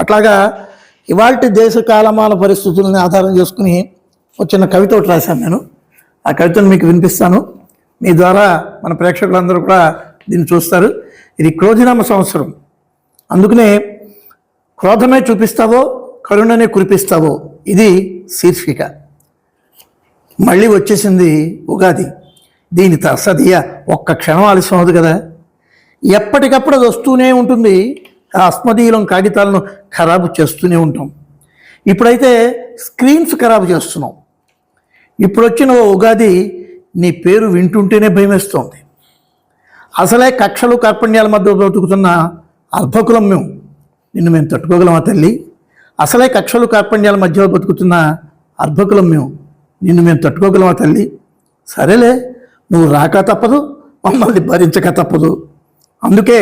అట్లాగా ఇవాల్టి దేశ కాలమాన పరిస్థితుల్ని ఆధారం చేసుకుని ఒక చిన్న కవిత ఒకటి రాశాను నేను. ఆ కవితను మీకు వినిపిస్తాను. మీ ద్వారా మన ప్రేక్షకులందరూ కూడా దీన్ని చూస్తారు. ఇది క్రోధినామ సంవత్సరం. అందుకనే క్రోధమే చూపిస్తావో కరుణనే కురిపిస్తావో ఇది శీర్షిక. మళ్ళీ వచ్చేసింది ఉగాది. దీని తసదియ ఒక్క క్షణం ఆలస్యం అవుతుంది కదా. ఎప్పటికప్పుడు అది వస్తూనే ఉంటుంది. ఆ అస్మదీయులం కాగితాలను ఖరాబు చేస్తూనే ఉంటాం. ఇప్పుడైతే స్క్రీన్స్ ఖరాబు చేస్తున్నాం. ఇప్పుడు వచ్చిన ఓ ఉగాది నీ పేరు వింటుంటేనే భయమేస్తోంది. అసలే కక్షలు కార్పణ్యాల మధ్య బ్రతుకుతున్న అర్భకులం మేము. నిన్ను మేము తట్టుకోగలమా తల్లి? అసలే కక్షలు కార్పణ్యాల మధ్య బతుకుతున్న అర్భకులం మేము. నిన్ను మేము తట్టుకోగలమా తల్లి? సరేలే నువ్వు రాక తప్పదు మమ్మల్ని భరించక తప్పదు. అందుకే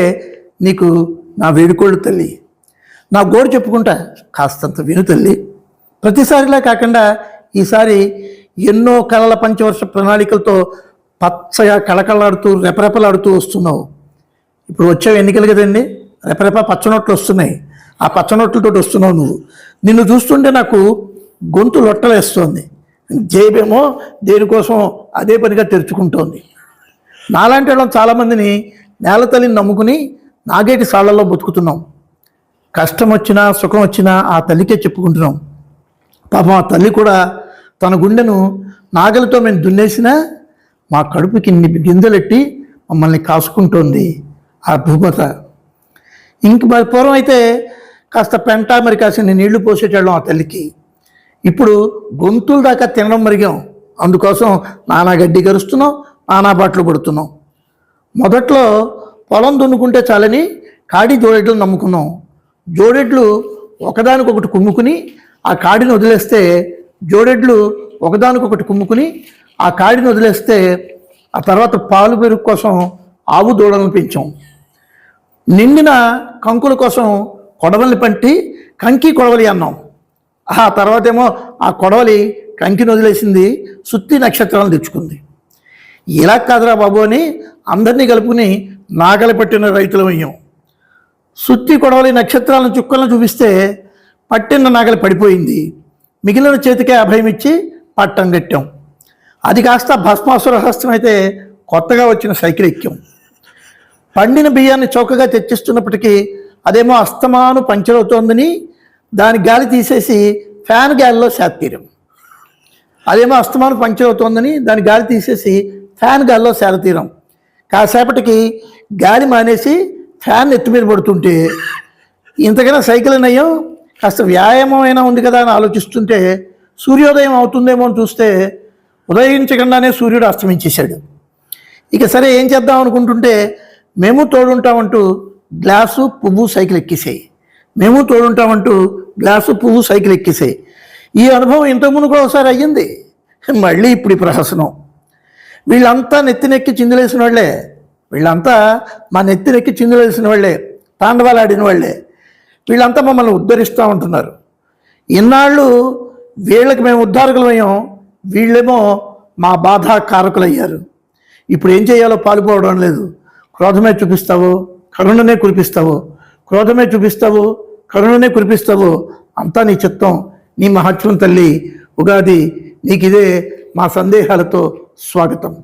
నీకు నా వేడుకోళ్ళు తల్లి. నా గోడు చెప్పుకుంటా కాస్తంత విను తల్లి. ప్రతిసారిలా కాకుండా ఈసారి ఎన్నో కళల పంచవర్ష ప్రణాళికలతో పచ్చగా కళకళలాడుతూ రెపరెపలాడుతూ వస్తున్నావు. ఇప్పుడు వచ్చావు ఎన్నికలు కదండి. రెపరెప పచ్చనోట్లు వస్తున్నాయి. ఆ పచ్చనోట్లతో వస్తున్నావు నువ్వు. నిన్ను చూస్తుంటే నాకు గొంతు లొట్టలేస్తోంది. జేబేమో దేనికోసం అదే పనిగా తెరుచుకుంటోంది. నాలాంటి వాళ్ళం చాలామందిని నేల తల్లిని నమ్ముకుని నాగేటి సాళ్ళలో బతుకుతున్నాం. కష్టం వచ్చినా సుఖం వచ్చినా ఆ తల్లికే చెప్పుకుంటున్నాం. పాపం ఆ తల్లి కూడా తన గుండెను నాగలితో మేము దున్నేసినా మా కడుపుకి ఇన్ని గింజలెట్టి మమ్మల్ని కాసుకుంటోంది ఆ భూమత ఇంక మరి పూర్వం అయితే కాస్త పెంట మరి కాసిన నీళ్ళు పోసేటోళ్ళం ఆ తల్లికి. ఇప్పుడు గొంతుల దాకా తినడం మరిగాం. అందుకోసం నానా గడ్డి గరుస్తున్నాం నానా బాట్లు పడుతున్నాం మొదట్లో పొలం దున్నుకుంటే చాలని కాడి జోడెడ్లు నమ్ముకున్నాం. జోడెడ్లు ఒకదానికొకటి కుమ్ముకుని ఆ కాడిని వదిలేస్తే జోడెడ్లు ఒకదానికొకటి కుమ్ముకుని ఆ కాడిని వదిలేస్తే ఆ తర్వాత పాలు పెరుగు కోసం ఆవు దూడలను పెంచాం. నిండిన కంకుల కోసం కొడవల్ని పంటి కంకి కొడవలి అన్నాం. ఆ తర్వాత ఏమో ఆ కొడవలి కంకిని వదిలేసింది సుత్తి నక్షత్రాలను తెచ్చుకుంది. ఇలా కాదురా బాబు అని అందరినీ కలుపుకుని నాగలి పట్టిన రైతుల అయ్యాం సుత్తి కొడవలి నక్షత్రాలను చుక్కలను చూపిస్తే పట్టిన నాగలి పడిపోయింది. మిగిలిన చేతికే అభయం ఇచ్చి పట్టం కట్టాం. అది కాస్త భస్మాసుర హస్తం అయితే కొత్తగా వచ్చిన సైకిల్ ఎక్కాం. పండిన బియ్యాన్ని చౌకగా తెచ్చిస్తున్నప్పటికీ అదేమో అస్తమాను పంచర్ అవుతోందని దాని గాలి తీసేసి ఫ్యాన్ గాలిలో శాతీరం అదేమో అస్తమాను పంచర్ అవుతోందని దాని గాలి తీసేసి ఫ్యాన్ గాలిలో శారతీరం కాసేపటికి గాలి మానేసి ఫ్యాన్ ఎత్తి మీద పడుతుంటే ఇంతకైనా సైకిల్ నయ్యం కాస్త వ్యాయామం అయినా ఉంది కదా అని ఆలోచిస్తుంటే సూర్యోదయం అవుతుందేమో అని చూస్తే ఉదయించకుండానే సూర్యుడు అస్తమించేశాడు ఇక సరే ఏం చేద్దాం అనుకుంటుంటే మేము తోడుంటామంటూ గ్లాసు పువ్వు సైకిల్ ఎక్కేసాయి. మేము తోడుంటామంటూ గ్లాసు పువ్వు సైకిల్ ఎక్కేసాయి. ఈ అనుభవం ఇంతకుముందు కూడా ఒకసారి అయ్యింది. మళ్ళీ ఇప్పుడు ఈ ప్రహసనం. వీళ్ళంతా నెత్తినెక్కి చిందులేసిన వాళ్ళే వీళ్ళంతా మా నెత్తినెక్కి చిందులేసిన వాళ్ళే తాండవాలు ఆడిన వాళ్ళే వీళ్ళంతా మమ్మల్ని ఉద్ధరిస్తూ ఉంటున్నారు. ఇన్నాళ్ళు వీళ్ళకి మేము ఉద్ధారకులమయ్యాం వీళ్ళేమో మా బాధ కారకులయ్యారు ఇప్పుడు ఏం చేయాలో పాలుపోవడం లేదు. క్రోధమే చూపిస్తావు కరుణనే కురిపిస్తావు. క్రోధమే చూపిస్తావు కరుణనే కురిపిస్తావు. అంతా నీ చిత్తం నీ మహత్వం తల్లి. ఉగాది నీకిదే మా సందేహాలతో స్వాగతం